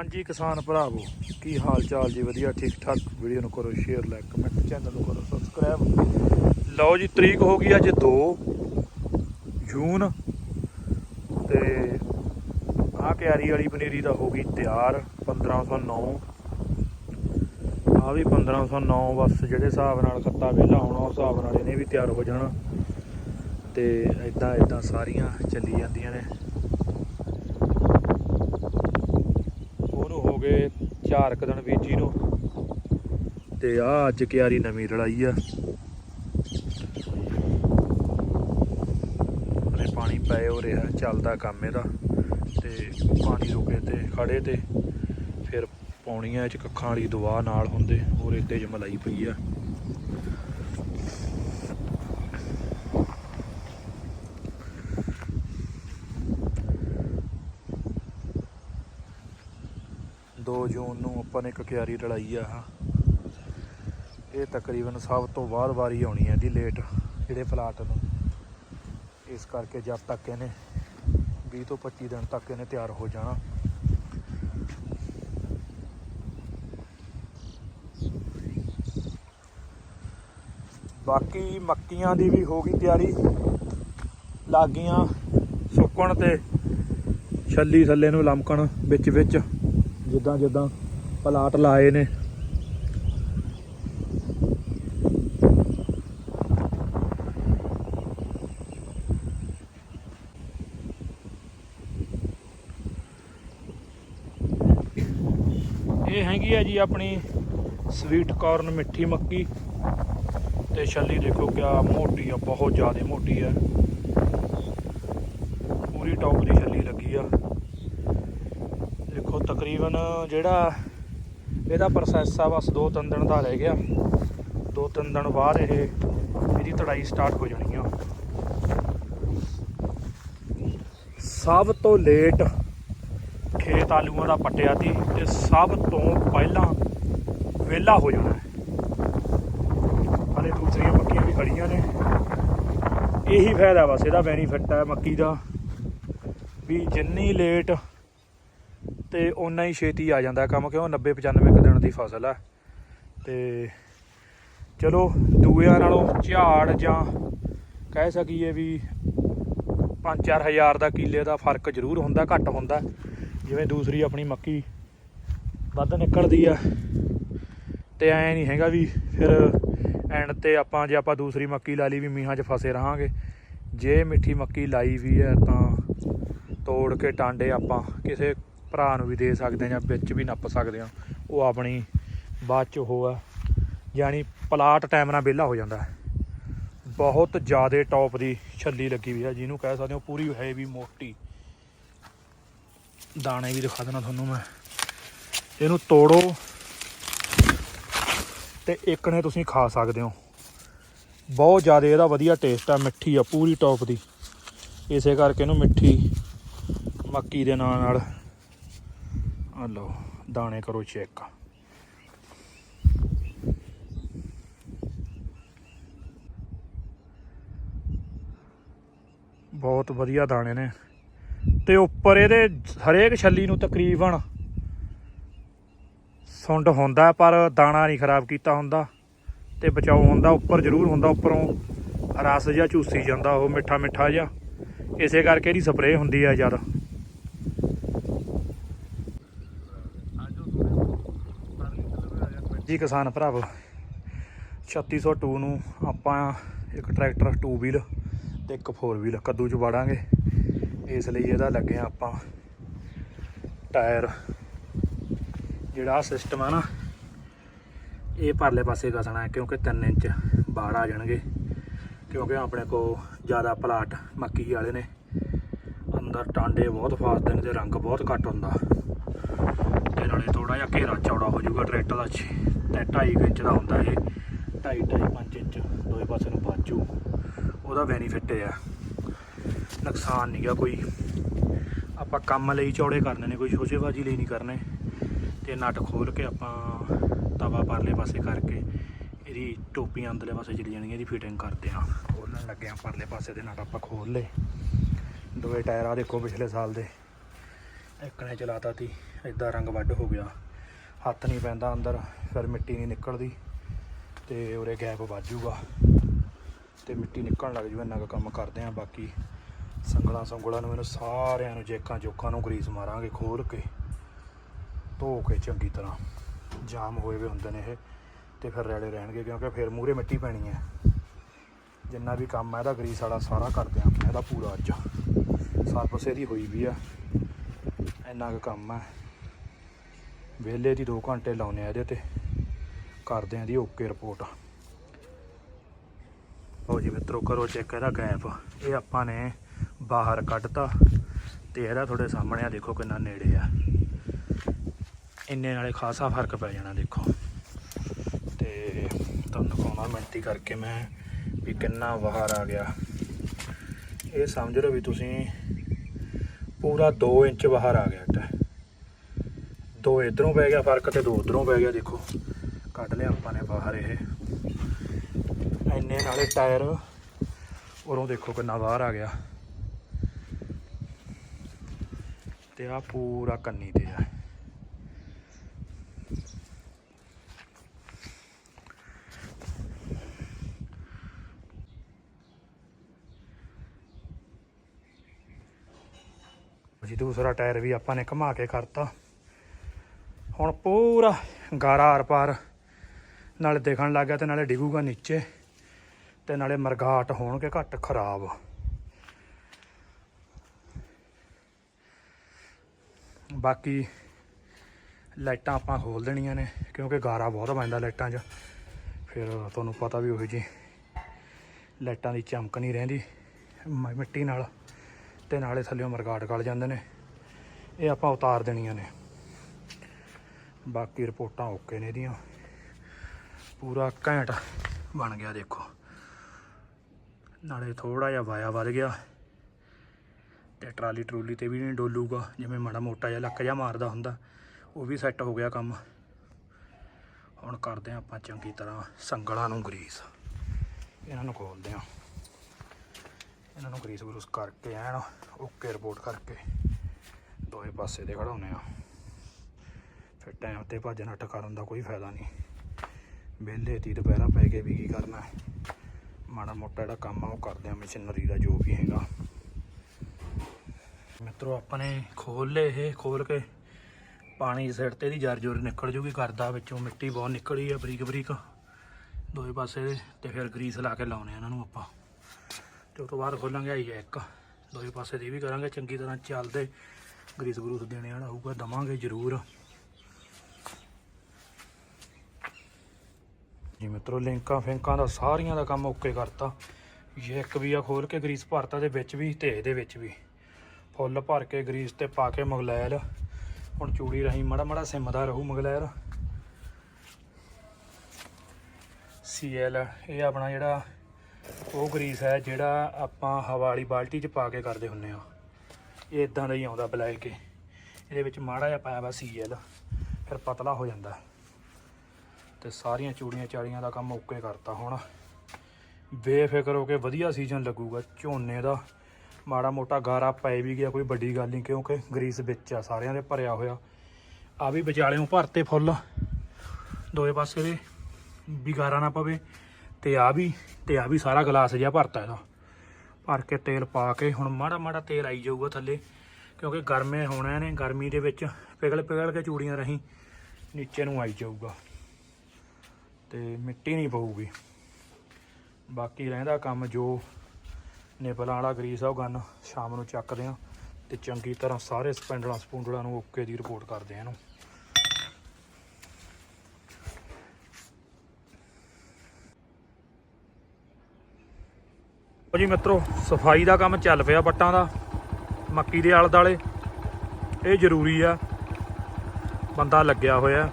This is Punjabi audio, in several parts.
ਹਾਂਜੀ, ਕਿਸਾਨ ਭਰਾਵੋ, ਕੀ ਹਾਲ ਚਾਲ ਜੀ? ਵਧੀਆ ਠੀਕ ਠਾਕ ਵੀਡੀਓ ਨੂੰ ਕਰੋ ਸ਼ੇਅਰ ਲਾਈਕ ਕਮੈਂਟ ਚੈਨਲ ਨੂੰ ਕਰੋ ਸਬਸਕ੍ਰਾਈਬ ਲਓ ਜੀ, ਤਰੀਕ ਹੋ ਗਈ ਅੱਜ 2 ਜੂਨ ਤੇ ਆਹ ਕਿਆਰੀ ਵਾਲੀ ਪਨੀਰੀ ਦਾ ਹੋ ਗਈ ਤਿਆਰ 1509 ਆ ਵੀ 1509 ਬਸ ਜਿਹੜੇ ਹਿਸਾਬ ਨਾਲ ਖੱਤਾ ਵਿਹਲਾ ਹੋਣਾ ਉਸ ਹਿਸਾਬ ਨਾਲ ਇਹਨੇ ਵੀ ਤਿਆਰ ਹੋ ਜਾਣਾ। ਤੇ ਇਦਾਂ ਇਦਾਂ ਸਾਰੀਆਂ ਚੱਲੀ ਜਾਂਦੀਆਂ ਨੇ ਉਹਨੂੰ ਹੋ ਗਏ 4 ਕੁ ਦਿਨ ਬੀਜੀ ਨੂੰ। ਤੇ ਆ ਅੱਜ ਕਿਆਰੀ ਨਵੀਂ ਰਲਾਈ ਆ। ਹਲੇ ਪਾਣੀ ਪਏ ਹੋ ਰਿਹਾ, ਚੱਲਦਾ ਕੰਮ ਇਹਦਾ। ਤੇ ਪਾਣੀ ਰੁਕੇ ਤੇ, ਖੜੇ ਤੇ। ਫਿਰ ਪਾਉਣੀਆਂ ਇਹ ਚ ਕੱਖਾਂ ਵਾਲੀ ਦਵਾ ਨਾਲ ਹੁੰਦੇ, ਹੋਰ ਇੱਥੇ ਜ ਮਲਾਈ ਪਈ ਆ ਦੋ ਜੂਨ ਨੂੰ ਆਪਾਂ ਨੇ ਇੱਕ ਕਿਆਰੀ ਰਲਾਈ ਆ ਇਹ ਤਕਰੀਬਨ ਸਭ ਤੋਂ ਬਾਅਦ ਵਾਰੀ ਆਉਣੀ ਹੈ ਜੀ ਲੇਟ ਜਿਹੜੇ ਪਲਾਟ ਨੂੰ। ਇਸ ਕਰਕੇ ਜਦ ਤੱਕ ਇਹਨੇ 20 ਤੋਂ 25 ਦਿਨ ਤੱਕ ਇਹਨੇ ਤਿਆਰ ਹੋ ਜਾਣਾ। ਬਾਕੀ ਮੱਕੀਆਂ ਦੀ ਵੀ ਹੋ ਗਈ ਤਿਆਰੀ। ਲੱਗੀਆਂ ਸੁੱਕਣ ਤੇ ਛੱਲੀ ਥੱਲੇ ਨੂੰ ਲਮਕਣ ਵਿੱਚ ਵਿੱਚ। ਜਿੱਦਾਂ ਜਿੱਦਾਂ ਪਲਾਟ ਲਾਏ ਨੇ। ਇਹ ਹੈਗੀ ਆ ਜੀ ਆਪਣੀ ਸਵੀਟ ਕਾਰਨ ਮਿੱਠੀ ਮੱਕੀ। ਤੇ ਛੱਲੀ ਦੇਖੋ ਕਿਆ ਮੋਟੀ ਆ, ਬਹੁਤ ਜ਼ਿਆਦਾ ਮੋਟੀ ਆ। ਪੂਰੀ ਟੌਪ ਦੀ ਛੱਲੀ ਲੱਗੀ ਆ। ਦੇਖੋ, ਤਕਰੀਬਨ ਜਿਹੜਾ ਇਹਦਾ ਪ੍ਰੋਸੈਸ ਆ, ਬਸ 2-3 ਦਿਨ ਦਾ ਰਹਿ ਗਿਆ। 2-3 ਦਿਨ ਬਾਅਦ ਇਹ ਇਹਦੀ ਤੜਾਈ ਸਟਾਰਟ ਹੋ ਜਾਣੀ ਆ। ਸਭ ਤੋਂ ਲੇਟ ਖੇਤ ਆਲੂਆਂ ਦਾ ਪੱਟਿਆ ਸੀ ਤੇ ਸਭ ਤੋਂ ਪਹਿਲਾਂ ਵਿਹਲਾ ਹੋ ਜਾਣਾ ਹੈ। ਹਲੇ ਦੂਸਰੀਆਂ ਮੱਕੀਆਂ ਵੀ ਖੜੀਆਂ ਨੇ। ਇਹੀ ਫਾਇਦਾ ਬਸ, ਇਹਦਾ ਬੈਨੀਫਿਟ ਹੈ ਮੱਕੀ ਦਾ। ਵੀ ਜਿੰਨੀ ਲੇਟ ਤੇ ਓਨਾ ਹੀ ਛੇਤੀ ਆ ਜਾਂਦਾ ਕੰਮ, ਕਿਉਂ? 90 95 ਕੁ ਦਿਨ ਦੀ ਫਸਲ ਹੈ ਤੇ ਚਲੋ ਦੂਆਂ ਨਾਲੋਂ ਝਾੜ ਜਾਂ ਕਹਿ ਸਕੀਏ ਵੀ 5-4 ਹਜ਼ਾਰ ਦਾ ਕਿੱਲੇ ਦਾ ਫ਼ਰਕ ਜ਼ਰੂਰ ਹੁੰਦਾ, ਘੱਟ ਹੁੰਦਾ। ਜਿਵੇਂ ਦੂਸਰੀ ਆਪਣੀ ਮੱਕੀ ਵੱਧ ਨਿਕਲਦੀ ਆ। ਤੇ ਐ ਨਹੀਂ ਹੈਗਾ ਵੀ ਫਿਰ ਐਂਡ ਤੇ ਆਪਾਂ, ਜੇ ਆਪਾਂ ਦੂਸਰੀ ਮੱਕੀ ਲਾ ਲਈ ਵੀ ਮੀਂਹਾਂ 'ਚ ਫਸੇ ਰਹਾਂਗੇ। ਜੇ ਮਿੱਠੀ ਮੱਕੀ ਲਾਈ ਵੀ ਹੈ ਤਾਂ ਤੋੜ ਕੇ ਟਾਂਡੇ ਆਪਾਂ ਕਿਸੇ ਭਰਾ ਨੂੰ ਵੀ ਦੇ ਸਕਦੇ ਹਾਂ ਜਾਂ ਵਿੱਚ ਵੀ ਨੱਪ ਸਕਦੇ ਹਾਂ। ਉਹ ਆਪਣੀ ਬਾਅਦ ਚ ਉਹ ਆ, ਯਾਨੀ ਪਲਾਟ ਟਾਈਮ ਨਾਲ ਵਿਹਲਾ ਹੋ ਜਾਂਦਾ ਬਹੁਤ ਜ਼ਿਆਦਾ ਟੌਪ ਦੀ ਛੱਲੀ ਲੱਗੀ ਵੀ ਆ, ਜਿਹਨੂੰ ਕਹਿ ਸਕਦੇ ਹੋ ਪੂਰੀ ਹੈ ਵੀ ਮੋਟੀ। ਦਾਣੇ ਵੀ ਦਿਖਾ ਦੇਣਾ ਤੁਹਾਨੂੰ ਮੈਂ। ਇਹਨੂੰ ਤੋੜੋ ਤੇ ਇੱਕ ਨੇ ਤੁਸੀਂ ਖਾ ਸਕਦੇ ਹੋ। ਬਹੁਤ ਜ਼ਿਆਦਾ ਇਹਦਾ ਵਧੀਆ ਟੇਸਟ ਆ, ਮਿੱਠੀ ਆ, ਪੂਰੀ ਟੌਪ ਦੀ। ਇਸੇ ਕਰਕੇ ਇਹਨੂੰ ਮਿੱਠੀ ਮੱਕੀ ਦੇ ਨਾਲ ਨਾਲ ਆ ਲਓ, ਦਾਣੇ ਕਰੋ ਚੈੱਕ ਬਹੁਤ ਵਧੀਆ ਦਾਣੇ ਨੇ। ਤੇ ਉੱਪਰ ਇਹਦੇ ਹਰੇਕ ਛੱਲੀ ਨੂੰ ਤਕਰੀਬਨ ਸੁੰਡ ਹੁੰਦਾ, ਪਰ ਦਾਣਾ ਨਹੀਂ ਖਰਾਬ ਕੀਤਾ ਹੁੰਦਾ। ਤੇ ਬਚਾਓ ਹੁੰਦਾ, ਉੱਪਰ ਜ਼ਰੂਰ ਹੁੰਦਾ, ਉੱਪਰੋਂ ਰਸ ਜਾਂ ਚੂਸੀ ਜਾਂਦਾ, ਉਹ ਮਿੱਠਾ ਮਿੱਠਾ ਜਿਹਾ। ਇਸੇ ਕਰਕੇ ਇਹਦੀ ਸਪਰੇਅ ਹੁੰਦੀ ਆ ਜ਼ਿਆਦਾ। ਜੀ ਕਿਸਾਨ ਭਰਾਵੋ 3602 ਨੂੰ ਆਪਾਂ ਇੱਕ ਟਰੈਕਟਰ 2 ਵੀਲ ਤੇ ਇੱਕ 4 ਵੀਲ ਕੱਦੂ ਚ ਵਾੜਾਂਗੇ। ਇਸ ਲਈ ਇਹਦਾ ਲੱਗੇ ਆ ਆਪਾਂ ਟਾਇਰ। ਜਿਹੜਾ ਸਿਸਟਮ ਆ ਨਾ, ਇਹ ਪਰਲੇ ਪਾਸੇ ਕਸਣਾ ਕਿਉਂਕਿ 3 ਇੰਚ ਬਾੜ ਆ ਜਾਣਗੇ। ਕਿਉਂਕਿ ਆਪਣੇ ਕੋ ਜ਼ਿਆਦਾ ਪਲਾਟ ਮੱਕੀ ਵਾਲੇ ਨੇ। ਅੰਦਰ ਟਾਂਡੇ ਬਹੁਤ ਫਾਸਦੇ ਨੇ ਤੇ ਰੰਗ ਬਹੁਤ ਘੱਟ ਹੁੰਦਾ। ਤੇ ਨਾਲੇ ਥੋੜਾ ਜਿਹਾ ਘੇਰਾ ਚੌੜਾ ਹੋ ਜਾਊਗਾ ਟਰੈਕਟਰ ਦਾ। ਛੇ- 2.5 ਇੰਚ ਦਾ ਹੁੰਦਾ ਇਹ। 2.5 2.5 5 ਇੰਚ ਦੋਵੇਂ ਪਾਸੇ ਨੂੰ ਬਾਜੂ ਉਹਦਾ ਬੈਨੀਫਿਟ ਹੈ ਨੁਕਸਾਨ ਨਹੀਂਗਾ ਕੋਈ। ਆਪਾਂ ਕੰਮ ਲਈ ਚੌੜੇ ਕਰਨੇ ਨੇ, ਕੋਈ ਸ਼ੋਸ਼ੇਬਾਜ਼ੀ ਲਈ ਨਹੀਂ ਕਰਨੇ। ਤੇ ਨਟ ਖੋਲ ਕੇ ਆਪਾਂ ਤਵਾ ਪਰਲੇ ਪਾਸੇ ਕਰਕੇ ਇਹਦੀ ਟੋਪੀਆਂ ਅੰਦਰਲੇ ਪਾਸੇ ਚਲੀ ਜਾਣਗੀਆਂ ਇਹਦੀ ਫਿਟਿੰਗ ਕਰਦੇ ਆ ਖੋਲਣ ਲੱਗੇ ਆ ਪਰਲੇ ਪਾਸੇ ਦੇ ਨਟ ਆਪਾਂ ਖੋਲ ਲਏ। ਦੋਵੇਂ ਟਾਇਰ ਆ ਦੇਖੋ ਪਿਛਲੇ ਸਾਲ ਦੇ। ਇੱਕ ਨੇ ਚਲਾਤਾ ਤੀ ਇਦਾਂ ਰੰਗ ਵੱਡ ਹੋ ਗਿਆ। ਹੱਥ ਨਹੀਂ ਪੈਂਦਾ ਅੰਦਰ, ਫਿਰ ਮਿੱਟੀ ਨਹੀਂ ਨਿਕਲਦੀ ਤੇ ਉਰੇ ਗੈਪ ਵੱਜ ਜੂਗਾ ਤੇ ਮਿੱਟੀ ਨਿਕਲਣ ਲੱਗ ਜੂ, ਇੰਨਾ ਕੁ ਕੰਮ ਕਰਦੇ ਆ। ਬਾਕੀ ਸੰਗਲਾਂ ਸੰਗਲਾਂ ਨੂੰ ਇਹਨੂੰ ਸਾਰਿਆਂ ਨੂੰ ਜੇਕਾਂ ਜੋਕਾਂ ਨੂੰ ਗਰੀਸ ਮਾਰਾਂਗੇ ਖੋਲ ਕੇ, ਧੋ ਕੇ ਚੰਗੀ ਤਰ੍ਹਾਂ। ਜਾਮ ਹੋਏ ਵੇ ਹੁੰਦੇ ਨੇ ਇਹ, ਤੇ ਫਿਰ ਰੈਲੇ ਰਹਿਣਗੇ, ਕਿਉਂਕਿ ਫਿਰ ਮੂਰੇ ਮਿੱਟੀ ਪੈਣੀ ਹੈ ਜਿੰਨਾ ਵੀ ਕੰਮ ਹੈ ਇਹਦਾ ਗਰੀਸ ਵਾਲਾ ਸਾਰਾ ਕਰਦੇ ਆ ਇਹਦਾ ਪੂਰਾ ਅੱਜ। ਸਰਵਿਸ ਇਹਦੀ ਹੋਈ ਵੀ ਆ। ਇੰਨਾ ਕੁ ਕੰਮ ਹੈ ਵਿਹਲੇ ਦੀ 2 ਘੰਟੇ ਲਾਉਨੇ ਆ ਇਹਦੇ ਤੇ। ਕਰਦੇ ਆ ਦੀ ਓਕੇ ਰਿਪੋਰਟ ਲਓ ਜੀ ਮਿੱਤਰੋ, ਕਰੋ ਚੈੱਕ ਇਹਦਾ ਗੈਪ ਇਹ ਆਪਾਂ ਨੇ ਬਾਹਰ ਕੱਢਤਾ ਤੇ ਇਹਦਾ ਤੁਹਾਡੇ ਸਾਹਮਣੇ ਆ, ਦੇਖੋ ਕਿੰਨਾ ਨੇੜੇ ਆ। ਇੰਨੇ ਨਾਲੇ ਖਾਸਾ ਫ਼ਰਕ ਪੈ ਜਾਣਾ, ਦੇਖੋ। ਤੇ ਤੁਹਾਨੂੰ ਦਿਖਾਉਣਾ ਮਿੰਟੀ ਕਰਕੇ ਮੈਂ ਵੀ ਕਿੰਨਾ ਬਾਹਰ ਆ ਗਿਆ। ਇਹ ਸਮਝ ਲਓ ਵੀ ਤੁਸੀਂ ਪੂਰਾ 2 ਇੰਚ ਬਾਹਰ ਆ ਗਿਆ ਟਾ ਦੋ ਇਧਰੋਂ ਪੈ ਗਿਆ ਫ਼ਰਕ ਤੇ ਦੋ ਉਧਰੋਂ ਪੈ ਗਿਆ, ਦੇਖੋ। ਕੱਢ ਲਿਆ ਆਪਾਂ ਨੇ ਬਾਹਰ ਇਹ। ਇੰਨੇ ਨਾਲੇ ਟਾਇਰ, ਉਰੋਂ ਦੇਖੋ ਕਿੰਨਾ ਬਾਹਰ ਆ ਗਿਆ। ਤੇ ਆ ਪੂਰਾ ਕੰਨੀ ਤੇ ਆ। ਜੀ ਦੂਸਰਾ ਟਾਇਰ ਵੀ ਆਪਾਂ ਨੇ ਘੁਮਾ ਕੇ ਕਰਤਾ। ਹੁਣ ਪੂਰਾ ਗਾਰਾ ਆਰ ਪਾਰ ਨਾਲੇ ਦੇਖਣ ਲੱਗ ਗਿਆ ਤੇ ਨਾਲੇ ਡਿੱਗੂਗਾ ਨੀਚੇ ਤੇ ਨਾਲੇ ਮਰਗਾਟ ਹੋਣਗੇ ਘੱਟ ਖਰਾਬ। ਬਾਕੀ ਲਾਈਟਾਂ ਆਪਾਂ ਖੋਲ ਦੇਣੀਆਂ ਨੇ ਕਿਉਂਕਿ ਗਾਰਾ ਬਹੁਤ ਪੈਂਦਾ ਲਾਈਟਾਂ 'ਚ। ਫਿਰ ਤੁਹਾਨੂੰ ਪਤਾ ਵੀ ਉਹੀ ਜੀ ਲਾਈਟਾਂ ਦੀ ਚਮਕ ਨਹੀਂ ਰਹਿੰਦੀ ਮ- ਮਿੱਟੀ ਨਾਲ ਤੇ ਨਾਲੇ ਥੱਲੇੋਂ ਮਰਗਾਟ ਗਲ ਜਾਂਦੇ ਨੇ। ਇਹ ਆਪਾਂ ਉਤਾਰ ਦੇਣੀਆਂ ਨੇ। ਬਾਕੀ ਰਿਪੋਰਟਾਂ ਓਕੇ ਨੇ ਇਹਦੀਆਂ। ਪੂਰਾ ਘੈਂਟ ਬਣ ਗਿਆ, ਦੇਖੋ। ਨਾਲੇ ਥੋੜਾ ਜਿਹਾ ਵਾਇਆ ਵੱਧ ਗਿਆ ਤੇ ਟਰਾਲੀ ਟਰੂਲੀ ਤੇ ਵੀ ਨਹੀਂ ਡੋਲੂਗਾ, ਜਿਵੇਂ ਮਾੜਾ ਮੋਟਾ ਜਿਹਾ ਲੱਕ ਜਿਹਾ ਮਾਰਦਾ ਹੁੰਦਾ, ਉਹ ਵੀ ਸੈੱਟ ਹੋ ਗਿਆ ਕੰਮ। ਹੁਣ ਕਰਦੇ ਹਾਂ ਆਪਾਂ ਚੰਗੀ ਤਰ੍ਹਾਂ ਸੰਗਲਾਂ ਨੂੰ ਗਰੀਸ। ਇਹਨਾਂ ਨੂੰ ਖੋਲਦੇ ਹਾਂ। ਇਹਨਾਂ ਨੂੰ ਗਰੀਸ ਗਰੂਸ ਕਰਕੇ ਐਨ ਓਕੇ ਰਿਪੋਰਟ ਕਰਕੇ ਦੋਵੇਂ ਪਾਸੇ ਦੇ ਖੜਾਉਨੇ ਆ ਟਾਈਮ ਤੇ ਭੱਜ ਨੱਠ ਕਰਨ ਦਾ ਕੋਈ ਫਾਇਦਾ ਨਹੀਂ। ਵਿਹਲੇ ਤੀ ਦੁਪਹਿਰਾਂ ਪੈ ਕੇ ਵੀ ਕੀ ਕਰਨਾ ਮਾੜਾ ਮੋਟਾ ਜਿਹੜਾ ਕੰਮ ਆ, ਉਹ ਕਰਦੇ ਆ ਮਸ਼ੀਨਰੀ ਦਾ ਜੋ ਵੀ ਹੈਗਾ। ਮਿੱਤਰੋ, ਆਪਣੇ ਨੇ ਖੋਲ ਲਏ ਇਹ ਖੋਲ ਕੇ ਪਾਣੀ ਸਿਰ ਤੇ ਦੀ ਜਰ ਜੁਰ ਨਿਕਲ ਜੂਗੀ ਕਰਦਾ ਵਿੱਚੋਂ ਮਿੱਟੀ ਬਹੁਤ ਨਿਕਲੀ ਆ ਬਰੀਕ ਬਰੀਕ। ਦੋਵੇਂ ਪਾਸੇ ਦੇ ਤੇ ਫਿਰ ਗਰੀਸ ਲਾ ਕੇ ਲਾਉਣੇ ਇਹਨਾਂ ਨੂੰ ਆਪਾਂ। ਤੇ ਉਸ ਤੋਂ ਬਾਅਦ ਖੋਲਾਂਗੇ ਆਈ ਇੱਕ। ਦੋਵੇਂ ਪਾਸੇ ਦੀ ਵੀ ਕਰਾਂਗੇ, ਚੰਗੀ ਤਰ੍ਹਾਂ ਚੱਲਦੇ। ਗਰੀਸ ਗਰੂਸ ਦੇਣੇ ਵਾਲਾ ਹੋਊਗਾ, ਦਵਾਂਗੇ ਜ਼ਰੂਰ। ਜੀ ਮਿੱਤਰੋ, ਲਿੰਕਾਂ ਫਿੰਕਾਂ ਦਾ ਸਾਰੀਆਂ ਦਾ ਕੰਮ ਓਕੇ ਕਰਤਾ। ਇਹ ਇੱਕ ਵੀ ਆ ਖੋਲ ਕੇ ਗਰੀਸ ਭਰਤਾ ਦੇ ਵਿੱਚ ਵੀ ਤੇ ਇਹਦੇ ਵਿੱਚ ਵੀ। ਫੁੱਲ ਭਰ ਕੇ ਗਰੀਸ ਤੇ ਪਾ ਕੇ ਮਗਲੈਲ। ਹੁਣ ਚੂੜੀ ਰਹੀ ਮੜਾ ਮੜਾ ਸਿਮਦਾ ਰਹੂ ਮਗਲੈਲ। ਸੀਐਲ, ਇਹ ਆਪਣਾ ਜਿਹੜਾ ਉਹ ਗਰੀਸ ਹੈ, ਜਿਹੜਾ ਆਪਾਂ ਹਵਾ ਵਾਲੀ ਬਾਲਟੀ 'ਚ ਪਾ ਕੇ ਕਰਦੇ ਹੁੰਨੇ ਆ। ਇਹ ਇਦਾਂ ਦਾ ਹੀ ਆਉਂਦਾ ਬਲੈਕ ਕੇ। ਇਹਦੇ ਵਿੱਚ ਮਾੜਾ ਜਿਹਾ ਪਾਇਆ ਵਾ ਸੀਐਲ, ਫਿਰ ਪਤਲਾ ਹੋ ਜਾਂਦਾ। ਤੇ ਸਾਰੀਆਂ ਚੂੜੀਆਂ ਚਾੜੀਆਂ ਦਾ ਕੰਮ ਓਕੇ ਕਰਤਾ ਹੁਣ। ਬੇਫਿਕਰ ਹੋ ਕੇ ਵਧੀਆ ਸੀਜ਼ਨ ਲੱਗੂਗਾ ਝੋਨੇ ਦਾ। ਮਾੜਾ ਮੋਟਾ ਗਾਰਾ ਪੈ ਵੀ ਗਿਆ, ਕੋਈ ਵੱਡੀ ਗੱਲ ਨਹੀਂ, ਕਿਉਂਕਿ ਗਰੀਸ ਵਿੱਚ ਆ, ਸਾਰਿਆਂ ਦੇ ਭਰਿਆ ਹੋਇਆ। ਆ ਵੀ ਵਿਚਾਲਿਓਂ ਭਰਤੇ ਫੁੱਲ। ਦੋਏ ਪਾਸੇ ਦੇ ਵੀ ਗਾਰਾ ਨਾ ਪਵੇ ਤੇ ਆ ਵੀ ਤੇ ਆ ਵੀ ਸਾਰਾ ਗਲਾਸ ਜਿਹਾ ਭਰਤਾ ਇਹਦਾ। ਭਰ ਕੇ ਤੇਲ ਪਾ ਕੇ ਹੁਣ ਮਾੜਾ ਮਾੜਾ ਤੇਲ ਆਈ ਜਾਊਗਾ ਥੱਲੇ, ਕਿਉਂਕਿ ਗਰਮੇ ਹੋਣਾ ਨੇ, ਗਰਮੀ ਦੇ ਵਿੱਚ ਪਿਘਲ ਪਿਘਲ ਕੇ ਚੂੜੀਆਂ ਰਹੀ, ਨੀਚੇ ਨੂੰ ਆਈ ਜਾਊਗਾ। ਤੇ ਮਿੱਟੀ ਨਹੀਂ ਪਊਗੀ। ਬਾਕੀ ਰਹਿੰਦਾ ਕੰਮ ਜੋ ਨਿਪਲਾਂ ਵਾਲਾ ਗਰੀਸ ਆ ਉਹ ਗੰਨ ਸ਼ਾਮ ਨੂੰ ਚੱਕਦੇ ਆ ਤੇ ਚੰਗੀ ਤਰ੍ਹਾਂ ਸਾਰੇ ਸਪੈਂਡਲਾਂ ਸਪੂੰਡਲਾਂ ਨੂੰ ਓਕੇ ਦੀ ਰਿਪੋਰਟ ਕਰਦੇ ਆ ਇਹਨੂੰ। ਉਹ ਜੀ ਮਿੱਤਰੋ, ਸਫ਼ਾਈ ਦਾ ਕੰਮ ਚੱਲ ਪਿਆ ਪੱਟਾਂ ਦਾ, ਮੱਕੀ ਦੇ ਆਲੇ ਦਾਲੇ ਇਹ ਜ਼ਰੂਰੀ ਆ, ਬੰਦਾ ਲੱਗਿਆ ਹੋਇਆ।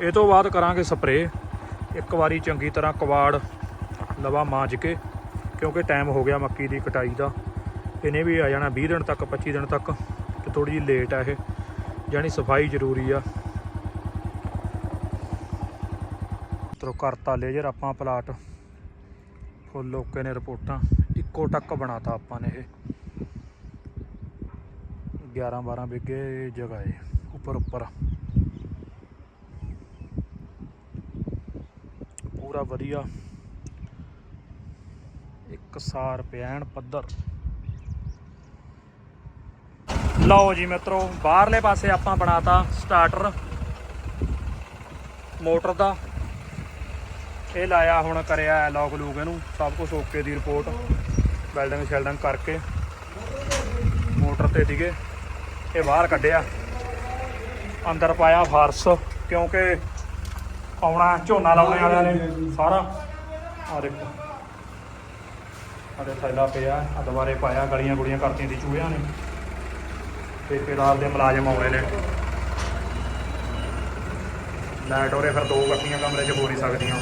ਇਹ ਤੋਂ ਬਾਅਦ ਕਰਾਂਗੇ ਸਪਰੇਅ। ਇੱਕ ਵਾਰੀ ਚੰਗੀ ਤਰ੍ਹਾਂ ਕਵਾੜ ਲਵਾ ਮਾਂਜ ਕੇ, ਕਿਉਂਕਿ ਟਾਈਮ ਹੋ ਗਿਆ ਮੱਕੀ ਦੀ ਕਟਾਈ ਦਾ। ਇਹਨੇ ਵੀ ਆ ਜਾਣਾ 20 ਦਿਨ ਤੱਕ 25 ਦਿਨ ਤੱਕ, ਤੇ ਥੋੜੀ ਜਿਹੀ ਲੇਟ ਆ ਇਹ। ਜਾਨੀ ਸਫ਼ਾਈ ਜ਼ਰੂਰੀ ਆ। ਤਰੋ ਕਰਤਾ ਲੇਜਰ ਆਪਾਂ ਪਲਾਟ ਫੁੱਲ ਓਕੇ ਨੇ ਰਿਪੋਰਟਾਂ। ਇੱਕੋ ਟੱਕ ਬਣਾਤਾ ਆਪਾਂ ਨੇ ਇਹ। 11 12 ਬਿੱਗੇ ਜਗ੍ਹਾ ਹੈ ਉੱਪਰ ਉੱਪਰ ਪੂਰਾ ਵਧੀਆ। ਇੱਕ ਸਾਰ ਪਿਆਣ ਪੱਧਰ। ਲਓ ਜੀ ਮਿੱਤਰੋ, ਬਾਹਰਲੇ ਪਾਸੇ ਆਪਾਂ ਬਣਾਤਾ ਸਟਾਰਟਰ ਮੋਟਰ ਦਾ। ਇਹ ਲਾਇਆ ਹੁਣ ਕਰਿਆ ਲੋਕ ਲੂਕ ਇਹਨੂੰ, ਸਭ ਕੁਝ ਓਕੇ ਦੀ ਰਿਪੋਰਟ ਵੈਲਡਿੰਗ ਸ਼ੈਲਡਿੰਗ ਕਰਕੇ। ਮੋਟਰ ਤੇ ਸੀਗੇ ਇਹ ਬਾਹਰ ਕੱਢਿਆ। ਅੰਦਰ ਪਾਇਆ ਫਾਰਸ, ਕਿਉਂਕਿ ਆਉਣਾ ਝੋਨਾ ਲਾਉਣੇ ਵਾਲਿਆਂ ਨੇ ਸਾਰਾ। ਆ ਦੇਖੋ। ਆਦੇ ਥੈਲਾ ਪਿਆ ਆ ਦੁਬਾਰੇ ਪਾਇਆ ਗਲੀਆਂ ਗੁਲੀਆਂ ਕਰਤੀਆਂ ਦੀ ਚੂਹਿਆਂ ਨੇ। ਠੇਕੇਦਾਰ ਦੇ ਮੁਲਾਜ਼ਮ ਆਉਣੇ ਨੇ। ਲਾਈਟ ਉਹਰੇ ਫਿਰ ਦੋ ਗੱਡੀਆਂ ਕਮਰੇ 'ਚ ਹੋ ਨਹੀਂ ਸਕਦੀਆਂ।